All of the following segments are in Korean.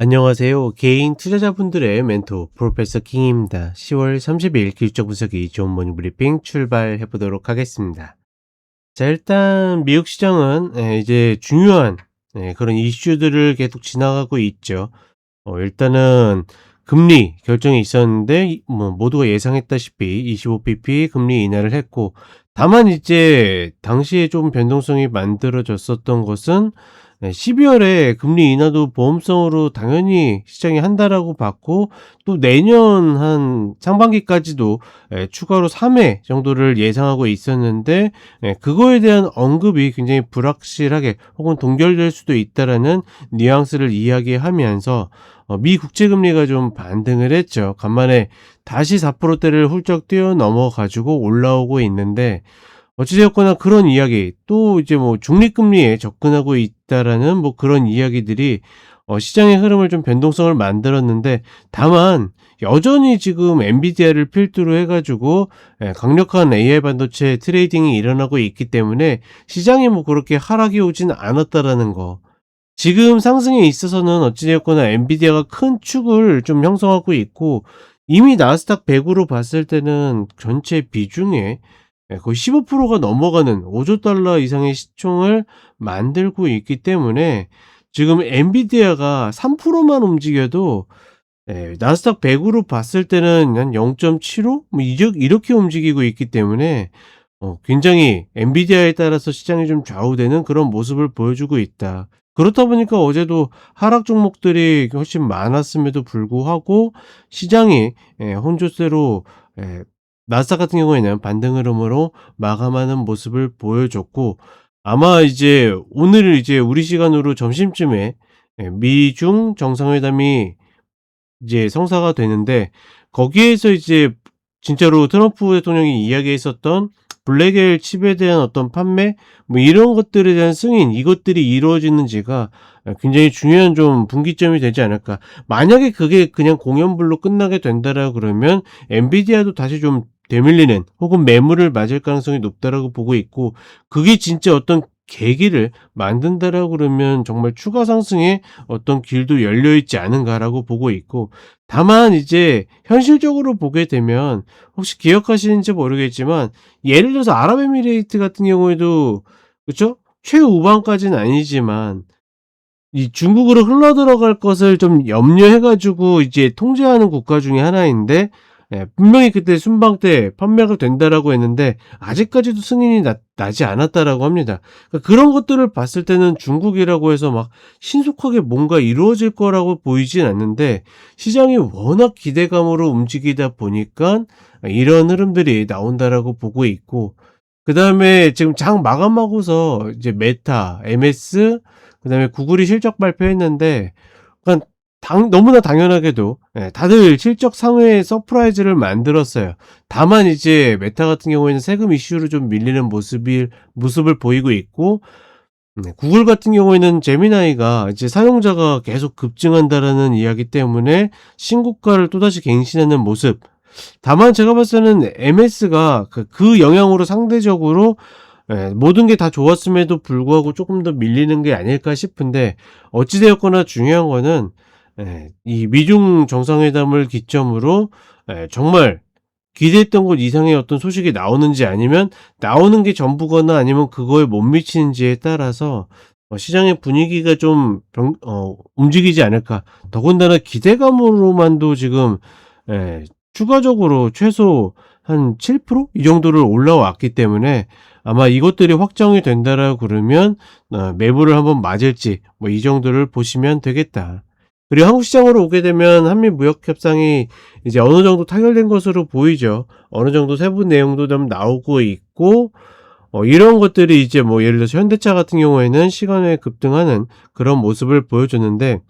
안녕하세요. 개인 투자자분들의 멘토 프로페서 킹입니다. 10월 30일 기술적 분석이 좋은 모닝 브리핑 출발해 보도록 하겠습니다. 자, 일단 미국 시장은 예, 이제 중요한 예, 그런 이슈들을 계속 지나가고 있죠. 어, 일단은 금리 결정이 있었는데 이- 뭐 모두가 예상했다시피 25bp 금리 인하를 했고 다만 이제 당시에 좀 변동성이 만들어졌었던 것은 네, 12월에 금리 인하도 보험성으로 당연히 시장이 한다라고 봤고 또 내년 한 상반기까지도 예, 추가로 3회 정도를 예상하고 있었는데 예, 그거에 대한 언급이 굉장히 불확실하게 혹은 동결될 수도 있다라는 뉘앙스를 이야기하면서 어, 미 국채금리가 좀 반등을 했죠. 간만에 다시 4%대를 훌쩍 뛰어 넘어 가지고 올라오고 있는데 어찌되었거나 그런 이야기, 또 이제 뭐 중립금리에 접근하고 있 다라는 뭐 그런 이야기들이 어, 시장의 흐름을 좀 변동성을 만들었는데 다만 여전히 지금 엔비디아를 필두로 해가지고 예, 강력한 AI 반도체 트레이딩이 일어나고 있기 때문에 시장이 뭐 그렇게 하락이 오진 않았다라는 거. 지금 상승에 있어서는 어찌되었거나 엔비디아가 큰 축을 좀 형성하고 있고 이미 나스닥 100으로 봤을 때는 전체 비중에 예, 거의 15%가 넘어가는 5조 달러 이상의 시총을 만들고 있기 때문에 지금 엔비디아가 3%만 움직여도 예, 나스닥 100으로 봤을 때는 한 0.75? 뭐 이렇게 움직이고 있기 때문에 어, 굉장히 엔비디아에 따라서 시장이 좀 좌우되는 그런 모습을 보여주고 있다. 그렇다 보니까 어제도 하락 종목들이 훨씬 많았음에도 불구하고 시장이 예, 혼조세로 예, 나스닥 같은 경우에는 반등 흐름으로 마감하는 모습을 보여줬고 아마 이제 오늘 이제 우리 시간으로 점심쯤에 예, 미중 정상회담이 이제 성사가 되는데 거기에서 이제 진짜로 트럼프 대통령이 이야기했었던 블랙엘 칩에 대한 어떤 판매 뭐 이런 것들에 대한 승인 이것들이 이루어지는지가 굉장히 중요한 좀 분기점이 되지 않을까. 만약에 그게 그냥 공연불로 끝나게 된다라 그러면 엔비디아도 다시 좀 되밀리는 혹은 매물을 맞을 가능성이 높다라고 보고 있고 그게 진짜 어떤 계기를 만든다라고 그러면 정말 추가 상승에 어떤 길도 열려 있지 않은가라고 보고 있고 다만 이제 현실적으로 보게 되면 혹시 기억하시는지 모르겠지만 예를 들어서 아랍에미레이트 같은 경우에도 그렇죠? 최후반까지는 아니지만 이 중국으로 흘러 들어갈 것을 좀 염려해 가지고 이제 통제하는 국가 중에 하나인데 예, 분명히 그때 순방 때 판매가 된다라고 했는데 아직까지도 승인이 나, 나지 않았다라고 합니다. 그러니까 그런 것들을 봤을 때는 중국이라고 해서 막 신속하게 뭔가 이루어질 거라고 보이진 않는데 시장이 워낙 기대감으로 움직이다 보니까 이런 흐름들이 나온다라고 보고 있고 그 다음에 지금 장 마감하고서 이제 메타, MS, 그 다음에 구글이 실적 발표했는데 그러니까 당, 너무나 당연하게도 예, 다들 실적 상회에 서프라이즈를 만들었어요. 다만 이제 메타 같은 경우에는 세금 이슈로 좀 밀리는 모습이 모습을 보이고 있고 네, 구글 같은 경우에는 제미나이가 이제 사용자가 계속 급증한다라는 이야기 때문에 신고가를 또다시 갱신하는 모습. 다만 제가 봤을 때는 MS가 그, 그 영향으로 상대적으로 예, 모든 게 다 좋았음에도 불구하고 조금 더 밀리는 게 아닐까 싶은데 어찌되었거나 중요한 거는 예, 이 미중 정상회담을 기점으로 예, 정말 기대했던 것 이상의 어떤 소식이 나오는지 아니면 나오는 게 전부거나 아니면 그거에 못 미치는지에 따라서 어, 시장의 분위기가 좀 병- 어, 움직이지 않을까. 더군다나 기대감으로만도 지금 예, 추가적으로 최소 한 7%이 정도를 올라왔기 때문에 아마 이것들이 확정이 된다라고 그러면 어, 매부를 한번 맞을지 뭐 이 정도를 보시면 되겠다. 그리고 한국 시장으로 오게 되면 한미 무역 협상이 이제 어느 정도 타결된 것으로 보이죠. 어느 정도 세부 내용도 좀 나오고 있고 어, 이런 것들이 이제 뭐 예를 들어서 현대차 같은 경우에는 시간에 급등하는 그런 모습을 보여줬는데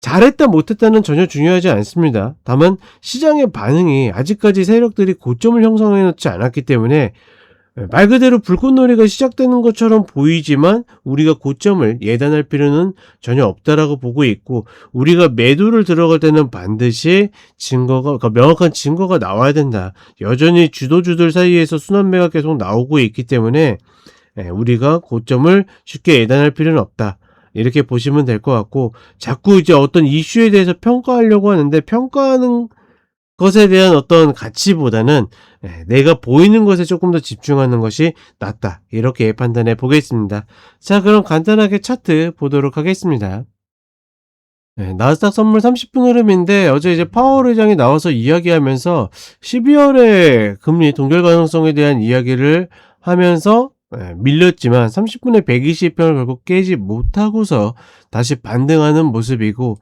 잘했다 못했다는 전혀 중요하지 않습니다. 다만 시장의 반응이 아직까지 세력들이 고점을 형성해 놓지 않았기 때문에 말 그대로 불꽃놀이가 시작되는 것처럼 보이지만 우리가 고점을 예단할 필요는 전혀 없다라고 보고 있고 우리가 매도를 들어갈 때는 반드시 증거가 그러니까 명확한 증거가 나와야 된다. 여전히 주도주들 사이에서 순환매가 계속 나오고 있기 때문에 예, 우리가 고점을 쉽게 예단할 필요는 없다. 이렇게 보시면 될 것 같고 자꾸 이제 어떤 이슈에 대해서 평가하려고 하는데 평가하는 것에 대한 어떤 가치보다는 예, 내가 보이는 것에 조금 더 집중하는 것이 낫다. 이렇게 판단해 보겠습니다. 자, 그럼 간단하게 차트 보도록 하겠습니다. 네, 나스닥 선물 30분 흐름인데 어제 이제 파월 의장이 나와서 이야기하면서 12월에 금리 동결 가능성에 대한 이야기를 하면서 예, 밀렸지만 30분에 120편을 결국 깨지 못하고서 다시 반등하는 모습이고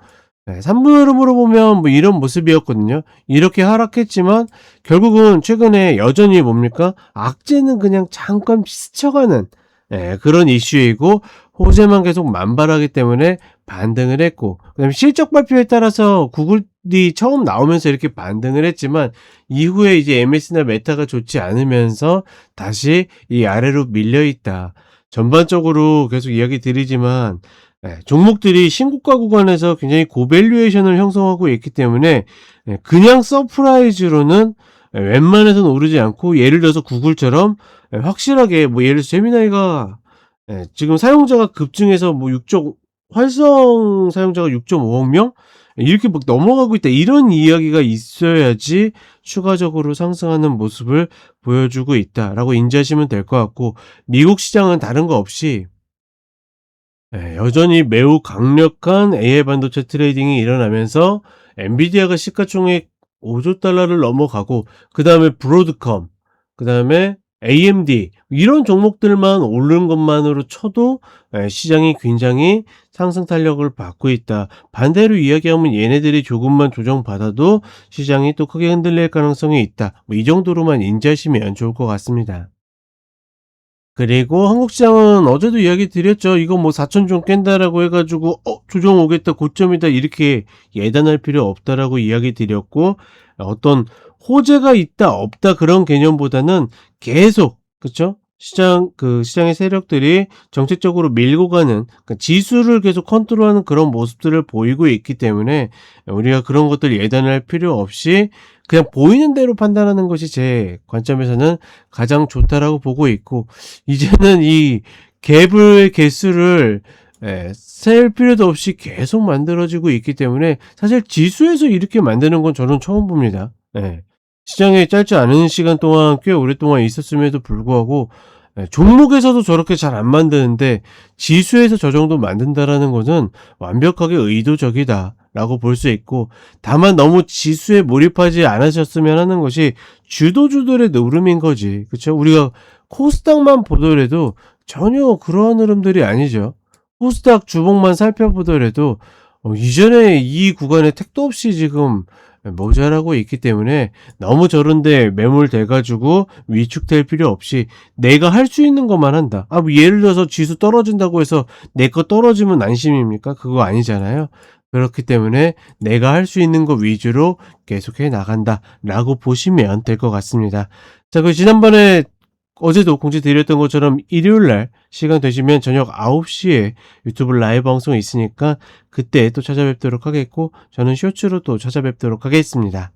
네, 3분 흐름으로 보면 뭐 이런 모습이었거든요. 이렇게 하락했지만 결국은 최근에 여전히 뭡니까? 악재는 그냥 잠깐 스쳐가는 예, 그런 이슈이고 호재만 계속 만발하기 때문에 반등을 했고 그다음에 실적 발표에 따라서 구글이 처음 나오면서 이렇게 반등을 했지만 이후에 이제 MS나 메타가 좋지 않으면서 다시 이 아래로 밀려 있다. 전반적으로 계속 이야기 드리지만 예, 종목들이 신고가 구간에서 굉장히 고밸류에이션을 형성하고 있기 때문에 예, 그냥 서프라이즈로는 예, 웬만해서는 오르지 않고 예를 들어서 구글처럼 예, 확실하게 뭐 예를 들어서 제미나이가 예, 지금 사용자가 급증해서 뭐 6조 활성 사용자가 6.5억 명? 이렇게 막 넘어가고 있다. 이런 이야기가 있어야지 추가적으로 상승하는 모습을 보여주고 있다라고 인지하시면 될 것 같고 미국 시장은 다른 거 없이 예, 여전히 매우 강력한 AI 반도체 트레이딩이 일어나면서 엔비디아가 시가총액 5조 달러를 넘어가고 그 다음에 브로드컴 그 다음에 AMD 이런 종목들만 오른 것만으로 쳐도 예, 시장이 굉장히 상승 탄력을 받고 있다. 반대로 이야기하면 얘네들이 조금만 조정받아도 시장이 또 크게 흔들릴 가능성이 있다. 뭐 이 정도로만 인지하시면 좋을 것 같습니다. 그리고 한국 시장은 어제도 이야기 드렸죠. 이거 뭐 4천 좀 깬다라고 해가지고 어 조정 오겠다 고점이다 이렇게 예단할 필요 없다라고 이야기 드렸고 어떤 호재가 있다 없다 그런 개념보다는 계속 그렇죠? 시장 그 시장의 세력들이 정책적으로 밀고 가는 그러니까 지수를 계속 컨트롤하는 그런 모습들을 보이고 있기 때문에 우리가 그런 것들 예단할 필요 없이 그냥 보이는 대로 판단하는 것이 제 관점에서는 가장 좋다라고 보고 있고 이제는 이 갭의 개수를 예, 셀 필요도 없이 계속 만들어지고 있기 때문에 사실 지수에서 이렇게 만드는 건 저는 처음 봅니다. 예. 시장에 짧지 않은 시간 동안 꽤 오랫동안 있었음에도 불구하고 예, 종목에서도 저렇게 잘 안 만드는데 지수에서 저 정도 만든다라는 것은 완벽하게 의도적이다 라고 볼 수 있고 다만 너무 지수에 몰입하지 않으셨으면 하는 것이 주도주들의 노름인 거지 그렇죠 우리가 코스닥만 보더라도 전혀 그러한 흐름들이 아니죠 코스닥 주봉만 살펴보더라도 어, 이전에 이 구간에 택도 없이 지금 모자라고 있기 때문에 너무 저런데 매몰돼 가지고 위축될 필요 없이 내가 할 수 있는 것만 한다. 아, 뭐 예를 들어서 지수 떨어진다고 해서 내 거 떨어지면 안심입니까? 그거 아니잖아요. 그렇기 때문에 내가 할 수 있는 것 위주로 계속해 나간다. 라고 보시면 될 것 같습니다. 자, 그 지난번에 어제도 공지 드렸던 것처럼 일요일 날 시간 되시면 저녁 9시에 유튜브 라이브 방송이 있으니까 그때 또 찾아뵙도록 하겠고 저는 쇼츠로 또 찾아뵙도록 하겠습니다.